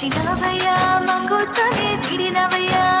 చిన్నవయ్యా మంగోసమే విడినవయ్యా.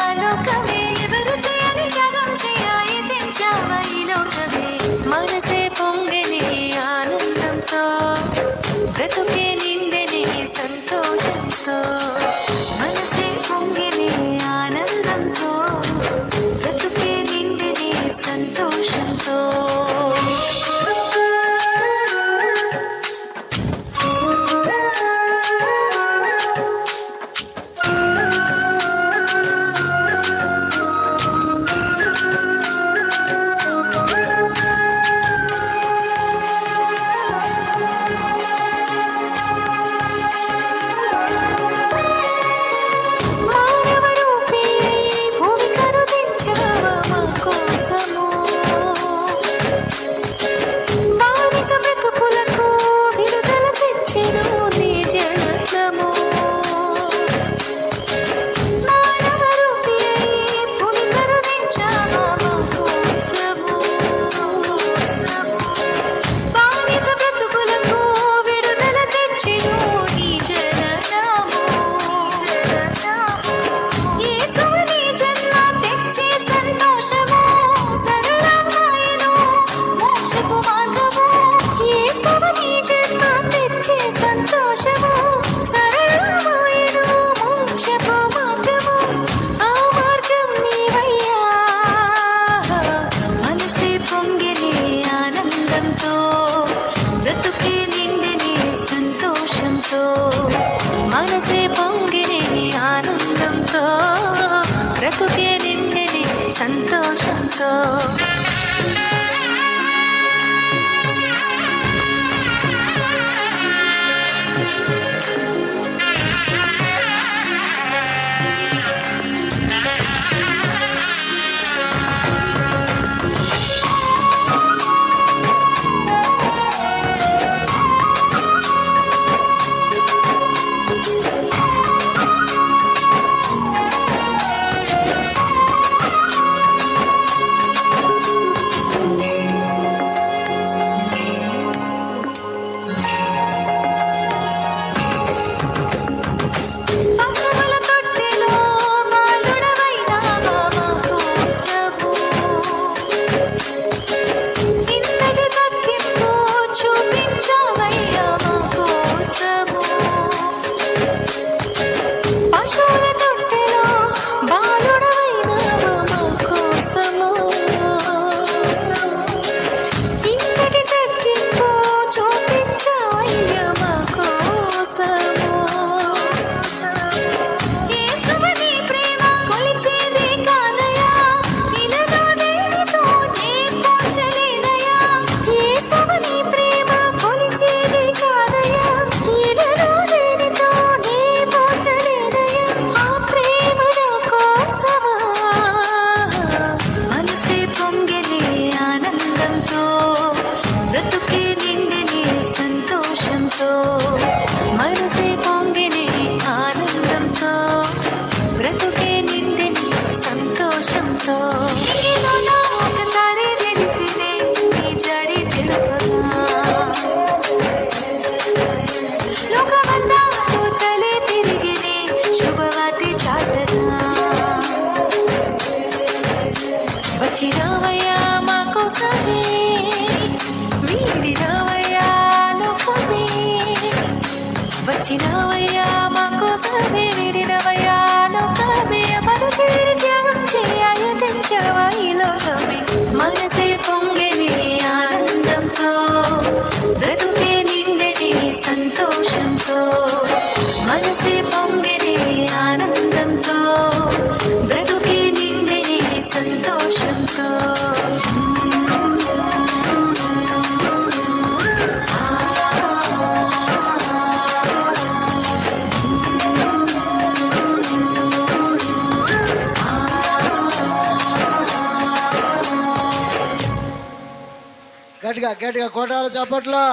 వచ్చినావయ్యా మా కోసమే విడినవయ్యా లోకమే ఎవరు చేరి త్యాగం చేయాలి తెచ్చావా ఈ లోకమే. మనసే పొంగని ఆనందంతో బ్రతుకే నిండని సంతోషంతో. మనసే పొంగని ఆనందంతో బ్రతుకే నిండని సంతోషంతో. గట్టిగా గట్టిగా కోటాలు చప్పట్లో.